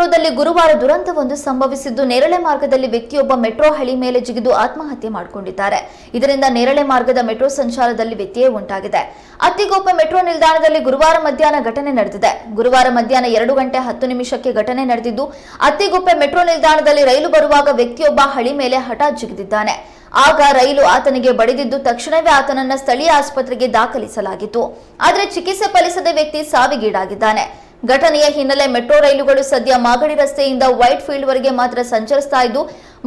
ನಿಲ್ದಾಣದಲ್ಲಿ ಗುರುವಾರ ದುರಂತವೊಂದು ಸಂಭವಿಸಿದ್ದು, ನೇರಳೆ ಮಾರ್ಗದಲ್ಲಿ ವ್ಯಕ್ತಿಯೊಬ್ಬ ಮೆಟ್ರೋ ಹಳಿ ಮೇಲೆ ಜಿಗಿದು ಆತ್ಮಹತ್ಯೆ ಮಾಡಿಕೊಂಡಿದ್ದಾರೆ. ಇದರಿಂದ ನೇರಳೆ ಮಾರ್ಗದ ಮೆಟ್ರೋ ಸಂಚಾರದಲ್ಲಿ ವ್ಯತ್ಯಯ ಉಂಟಾಗಿದೆ. ಅತ್ತಿಗೊಪ್ಪ ಮೆಟ್ರೋ ನಿಲ್ದಾಣದಲ್ಲಿ ಗುರುವಾರ ಮಧ್ಯಾಹ್ನ ಘಟನೆ ನಡೆದಿದೆ. ಗುರುವಾರ ಮಧ್ಯಾಹ್ನ ಎರಡು ಗಂಟೆ ಹತ್ತು ನಿಮಿಷಕ್ಕೆ ಘಟನೆ ನಡೆದಿದ್ದು ಅತ್ತಿಗೊಪ್ಪೆ ಮೆಟ್ರೋ ನಿಲ್ದಾಣದಲ್ಲಿ ರೈಲು ಬರುವಾಗ ವ್ಯಕ್ತಿಯೊಬ್ಬ ಹಳಿ ಮೇಲೆ ಹಠಾತ್ ಜಿಗಿದಿದ್ದಾನೆ. ಆಗ ರೈಲು ಆತನಿಗೆ ಬಡಿದಿದ್ದು, ತಕ್ಷಣವೇ ಆತನನ್ನ ಸ್ಥಳೀಯ ಆಸ್ಪತ್ರೆಗೆ ದಾಖಲಿಸಲಾಗಿತ್ತು. ಆದರೆ ಚಿಕಿತ್ಸೆ ಫಲಿಸದ ವ್ಯಕ್ತಿ ಸಾವಿಗೀಡಾಗಿದ್ದಾನೆ. ಘಟನೆಯ ಹಿನ್ನೆಲೆ ಮೆಟ್ರೋ ರೈಲುಗಳು ಸದ್ಯ ಮಾಗಡಿ ರಸ್ತೆಯಿಂದ ವೈಟ್ ಫೀಲ್ಡ್ ವರೆಗೆ ಮಾತ್ರ ಸಂಚರಿಸ್ತಾ ಇದ್ದು,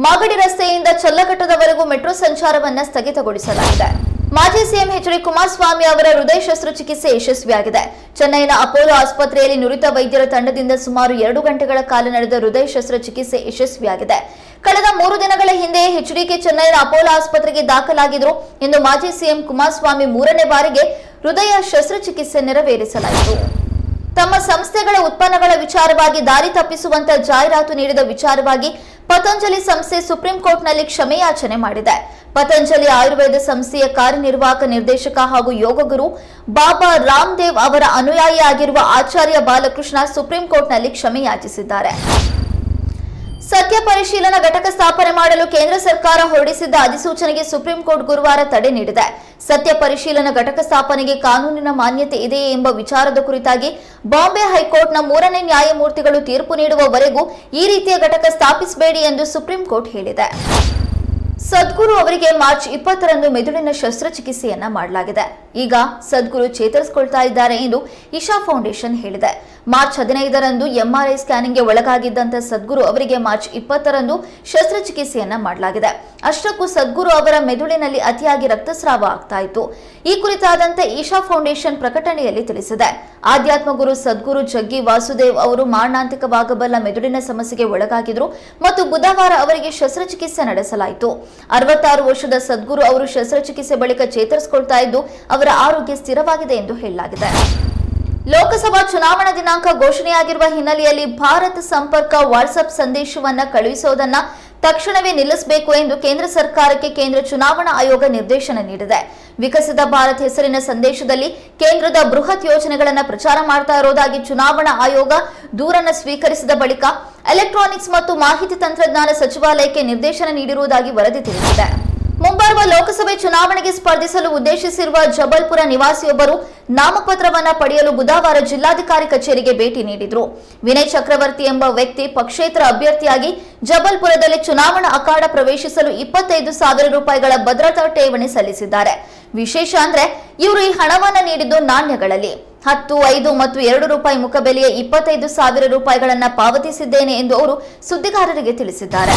ಮಾಗಡಿ ರಸ್ತೆಯಿಂದ ಚಲ್ಲಘಟ್ಟದವರೆಗೂ ಮೆಟ್ರೋ ಸಂಚಾರವನ್ನು ಸ್ಥಗಿತಗೊಳಿಸಲಾಗಿದೆ. ಮಾಜಿ ಸಿಎಂ ಎಚ್ ಡಿ ಕುಮಾರಸ್ವಾಮಿ ಅವರ ಹೃದಯ ಶಸ್ತ್ರಚಿಕಿತ್ಸೆ ಯಶಸ್ವಿಯಾಗಿದೆ. ಚೆನ್ನೈನ ಅಪೋಲೋ ಆಸ್ಪತ್ರೆಯಲ್ಲಿ ನುರಿತ ವೈದ್ಯರ ತಂಡದಿಂದ ಸುಮಾರು ಎರಡು ಗಂಟೆಗಳ ಕಾಲ ನಡೆದ ಹೃದಯ ಶಸ್ತ್ರಚಿಕಿತ್ಸೆ ಯಶಸ್ವಿಯಾಗಿದೆ. ಕಳೆದ ಮೂರು ದಿನಗಳ ಹಿಂದೆ ಎಚ್ಡಿಕೆ ಚೆನ್ನೈನ ಅಪೋಲೋ ಆಸ್ಪತ್ರೆಗೆ ದಾಖಲಾಗಿದ್ರು ಎಂದು ಮಾಜಿ ಸಿಎಂ ಕುಮಾರಸ್ವಾಮಿ ಮೂರನೇ ಬಾರಿಗೆ ಹೃದಯ ಶಸ್ತ್ರಚಿಕಿತ್ಸೆ ನೆರವೇರಿಸಲಾಯಿತು. ತಮ್ಮ ಸಂಸ್ಥೆಗಳ ಉತ್ಪನ್ನಗಳ ವಿಚಾರವಾಗಿ ದಾರಿ ತಪ್ಪಿಸುವಂತ ಜಾಹೀರಾತು ನೀಡಿದ ವಿಚಾರವಾಗಿ ಪತಂಜಲಿ ಸಂಸ್ಥೆ ಸುಪ್ರೀಂ ಕೋರ್ಟ್ನಲ್ಲಿ ಕ್ಷಮೆಯಾಚನೆ ಮಾಡಿದೆ. ಪತಂಜಲಿ ಆಯುರ್ವೇದ ಸಂಸ್ಥೆಯ ಕಾರ್ಯನಿರ್ವಾಹಕ ನಿರ್ದೇಶಕ ಹಾಗೂ ಯೋಗಗುರು ಬಾಬಾ ರಾಮದೇವ್ ಅವರ ಅನುಯಾಯಿಯಾಗಿರುವ ಆಚಾರ್ಯ ಬಾಲಕೃಷ್ಣ ಸುಪ್ರೀಂ ಕೋರ್ಟ್ನಲ್ಲಿ ಕ್ಷಮೆಯಾಚಿಸಿದ್ದಾರೆ. ಸತ್ಯ ಪರಿಶೀಲನಾ ಘಟಕ ಸ್ಥಾಪನೆ ಮಾಡಲು ಕೇಂದ್ರ ಸರ್ಕಾರ ಹೊರಡಿಸಿದ್ದ ಅಧಿಸೂಚನೆಗೆ ಸುಪ್ರೀಂ ಕೋರ್ಟ್ ಗುರುವಾರ ತಡೆ ನೀಡಿದೆ. ಸತ್ಯ ಪರಿಶೀಲನಾ ಘಟಕ ಸ್ಥಾಪನೆಗೆ ಕಾನೂನಿನ ಮಾನ್ಯತೆ ಇದೆಯೇ ಎಂಬ ವಿಚಾರದ ಕುರಿತಾಗಿ ಬಾಂಬೆ ಹೈಕೋರ್ಟ್ನ ಮೂರನೇ ನ್ಯಾಯಮೂರ್ತಿಗಳು ತೀರ್ಪು ನೀಡುವವರೆಗೂ ಈ ರೀತಿಯ ಘಟಕ ಸ್ಥಾಪಿಸಬೇಡಿ ಎಂದು ಸುಪ್ರೀಂ ಕೋರ್ಟ್ ಹೇಳಿದೆ. ಸದ್ಗುರು ಅವರಿಗೆ ಮಾರ್ಚ್ ಇಪ್ಪತ್ತರಂದು ಮೆದುಳಿನ ಶಸ್ತ್ರಚಿಕಿತ್ಸೆಯನ್ನ ಮಾಡಲಾಗಿದೆ. ಈಗ ಸದ್ಗುರು ಚೇತರಿಸಿಕೊಳ್ತಾ ಇದ್ದಾರೆ ಎಂದು ಇಶಾ ಫೌಂಡೇಶನ್ ಹೇಳಿದೆ. ಮಾರ್ಚ್ ಹದಿನೈದರಂದು ಎಂಆರ್ಐ ಸ್ಕ್ಯಾನಿಂಗ್ಗೆ ಒಳಗಾಗಿದ್ದಂಥ ಸದ್ಗುರು ಅವರಿಗೆ ಮಾರ್ಚ್ ಇಪ್ಪತ್ತರಂದು ಶಸ್ತ್ರಚಿಕಿತ್ಸೆಯನ್ನ ಮಾಡಲಾಗಿದೆ. ಅಷ್ಟಕ್ಕೂ ಸದ್ಗುರು ಅವರ ಮೆದುಳಿನಲ್ಲಿ ಅತಿಯಾಗಿ ರಕ್ತಸ್ರಾವ ಆಗ್ತಾ ಇತ್ತು. ಈ ಕುರಿತಾದಂತೆ ಈಶಾ ಫೌಂಡೇಶನ್ ಪ್ರಕಟಣೆಯಲ್ಲಿ ತಿಳಿಸಿದೆ. ಆಧ್ಯಾತ್ಮ ಗುರು ಸದ್ಗುರು ಜಗ್ಗಿ ವಾಸುದೇವ್ ಅವರು ಮಾರಣಾಂತಿಕವಾಗಬಲ್ಲ ಮೆದುಳಿನ ಸಮಸ್ಯೆಗೆ ಒಳಗಾಗಿದ್ರು ಮತ್ತು ಬುಧವಾರ ಅವರಿಗೆ ಶಸ್ತ್ರಚಿಕಿತ್ಸೆ ನಡೆಸಲಾಯಿತು. ಅರವತ್ತಾರು ವರ್ಷದ ಸದ್ಗುರು ಅವರು ಶಸ್ತ್ರಚಿಕಿತ್ಸೆ ಬಳಿಕ ಚೇತರಿಸಿಕೊಳ್ತಾ ಇದ್ದು, ಅವರ ಆರೋಗ್ಯ ಸ್ಥಿರವಾಗಿದೆ ಎಂದು ಹೇಳಲಾಗಿದೆ. ಲೋಕಸಭಾ ಚುನಾವಣಾ ದಿನಾಂಕ ಘೋಷಣೆಯಾಗಿರುವ ಹಿನ್ನೆಲೆಯಲ್ಲಿ ಭಾರತ್ ಸಂಪರ್ಕ ವಾಟ್ಸ್ಆಪ್ ಸಂದೇಶವನ್ನ ಕಳುಹಿಸೋದನ್ನ ತಕ್ಷಣವೇ ನಿಲ್ಲಿಸಬೇಕು ಎಂದು ಕೇಂದ್ರ ಸರ್ಕಾರಕ್ಕೆ ಕೇಂದ್ರ ಚುನಾವಣಾ ಆಯೋಗ ನಿರ್ದೇಶನ ನೀಡಿದೆ. ವಿಕಸಿತ ಭಾರತ್ ಹೆಸರಿನ ಸಂದೇಶದಲ್ಲಿ ಕೇಂದ್ರದ ಬೃಹತ್ ಯೋಜನೆಗಳನ್ನು ಪ್ರಚಾರ ಮಾಡ್ತಾ ಇರೋದಾಗಿ ಚುನಾವಣಾ ಆಯೋಗ ದೂರನ್ನು ಸ್ವೀಕರಿಸಿದ ಬಳಿಕ ಎಲೆಕ್ಟ್ರಾನಿಕ್ಸ್ ಮತ್ತು ಮಾಹಿತಿ ತಂತ್ರಜ್ಞಾನ ಸಚಿವಾಲಯಕ್ಕೆ ನಿರ್ದೇಶನ ನೀಡಿರುವುದಾಗಿ ವರದಿ ತಿಳಿಸಿದೆ. ಮುಂಬರುವ ಲೋಕಸಭೆ ಚುನಾವಣೆಗೆ ಸ್ಪರ್ಧಿಸಲು ಉದ್ದೇಶಿಸಿರುವ ಜಬಲ್ಪುರ ನಿವಾಸಿಯೊಬ್ಬರು ನಾಮಪತ್ರವನ್ನ ಪಡೆಯಲು ಬುಧವಾರ ಜಿಲ್ಲಾಧಿಕಾರಿ ಕಚೇರಿಗೆ ಭೇಟಿ ನೀಡಿದರು. ವಿನಯ್ ಚಕ್ರವರ್ತಿ ಎಂಬ ವ್ಯಕ್ತಿ ಪಕ್ಷೇತರ ಅಭ್ಯರ್ಥಿಯಾಗಿ ಜಬಲ್ಪುರದಲ್ಲಿ ಚುನಾವಣಾ ಅಖಾಡ ಪ್ರವೇಶಿಸಲು ಇಪ್ಪತ್ತೈದು ಸಾವಿರ ರೂಪಾಯಿಗಳ ಭದ್ರತಾ ಠೇವಣಿ ಸಲ್ಲಿಸಿದ್ದಾರೆ. ವಿಶೇಷ ಅಂದ್ರೆ ಇವರು ಈ ಹಣವನ್ನ ನೀಡಿದ್ದು ನಾಣ್ಯಗಳಲ್ಲಿ. ಹತ್ತು, ಐದು ಮತ್ತು ಎರಡು ರೂಪಾಯಿ ಮುಖಬೆಲೆಯ ಇಪ್ಪತ್ತೈದು ಸಾವಿರ ರೂಪಾಯಿಗಳನ್ನ ಪಾವತಿಸಿದ್ದೇನೆ ಎಂದು ಅವರು ಸುದ್ದಿಗಾರರಿಗೆ ತಿಳಿಸಿದ್ದಾರೆ.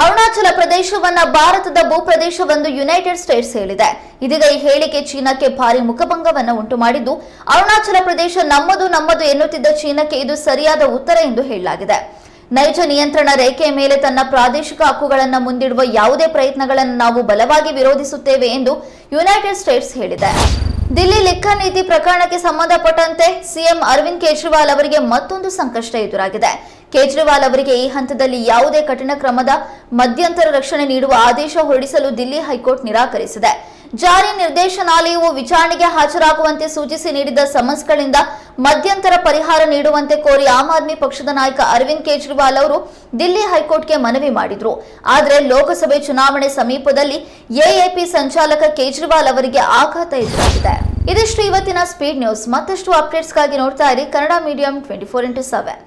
ಅರುಣಾಚಲ ಪ್ರದೇಶವನ್ನ ಭಾರತದ ಭೂಪ್ರದೇಶವೆಂದು ಯುನೈಟೆಡ್ ಸ್ಟೇಟ್ಸ್ ಹೇಳಿದೆ. ಇದೀಗ ಈ ಹೇಳಿಕೆ ಚೀನಾಕ್ಕೆ ಭಾರಿ ಮುಖಭಂಗವನ್ನು ಉಂಟು ಮಾಡಿದ್ದು, ಅರುಣಾಚಲ ಪ್ರದೇಶ ನಮ್ಮದು ನಮ್ಮದು ಎನ್ನುತ್ತಿದ್ದ ಚೀನಾಕ್ಕೆ ಇದು ಸರಿಯಾದ ಉತ್ತರ ಎಂದು ಹೇಳಲಾಗಿದೆ. ನೈಜ ನಿಯಂತ್ರಣ ರೇಖೆಯ ಮೇಲೆ ತನ್ನ ಪ್ರಾದೇಶಿಕ ಹಕ್ಕುಗಳನ್ನು ಮುಂದಿಡುವ ಯಾವುದೇ ಪ್ರಯತ್ನಗಳನ್ನು ನಾವು ಬಲವಾಗಿ ವಿರೋಧಿಸುತ್ತೇವೆ ಎಂದು ಯುನೈಟೆಡ್ ಸ್ಟೇಟ್ಸ್ ಹೇಳಿದೆ. ದಿಲ್ಲಿ ಲೆಕ್ಕ ನೀತಿ ಪ್ರಕರಣಕ್ಕೆ ಸಂಬಂಧಪಟ್ಟಂತೆ ಸಿಎಂ ಅರವಿಂದ್ ಕೇಜ್ರಿವಾಲ್ ಅವರಿಗೆ ಮತ್ತೊಂದು ಸಂಕಷ್ಟ ಎದುರಾಗಿದೆ. ಕೇಜ್ರಿವಾಲ್ ಅವರಿಗೆ ಈ ಹಂತದಲ್ಲಿ ಯಾವುದೇ ಕಠಿಣ ಕ್ರಮದ ಮಧ್ಯಂತರ ರಕ್ಷಣೆ ನೀಡುವ ಆದೇಶ ಹೊರಡಿಸಲು ದಿಲ್ಲಿ ಹೈಕೋರ್ಟ್ ನಿರಾಕರಿಸಿದೆ. ಜಾರಿ ನಿರ್ದೇಶನಾಲಯವು ವಿಚಾರಣೆಗೆ ಹಾಜರಾಗುವಂತೆ ಸೂಚಿಸಿ ನೀಡಿದ್ದ ಸಮನ್ಸ್ಗಳಿಂದ ಮಧ್ಯಂತರ ಪರಿಹಾರ ನೀಡುವಂತೆ ಕೋರಿ ಆಮ್ ಆದ್ಮಿ ಪಕ್ಷದ ನಾಯಕ ಅರವಿಂದ್ ಕೇಜ್ರಿವಾಲ್ ಅವರು ದಿಲ್ಲಿ ಹೈಕೋರ್ಟ್ಗೆ ಮನವಿ ಮಾಡಿದ್ರು. ಆದರೆ ಲೋಕಸಭೆ ಚುನಾವಣೆ ಸಮೀಪದಲ್ಲಿ ಎಎಪಿ ಸಂಚಾಲಕ ಕೇಜ್ರಿವಾಲ್ ಅವರಿಗೆ ಆಘಾತ ಎದುರಾಗಿದೆ. ಇದಿಷ್ಟು ಇವತ್ತಿನ ಸ್ಪೀಡ್ ನ್ಯೂಸ್. ಮತ್ತಷ್ಟು ಅಪ್ಡೇಟ್ಸ್ಗಾಗಿ ನೋಡ್ತಾ ಇರಿ Kannada medium twenty four into seven.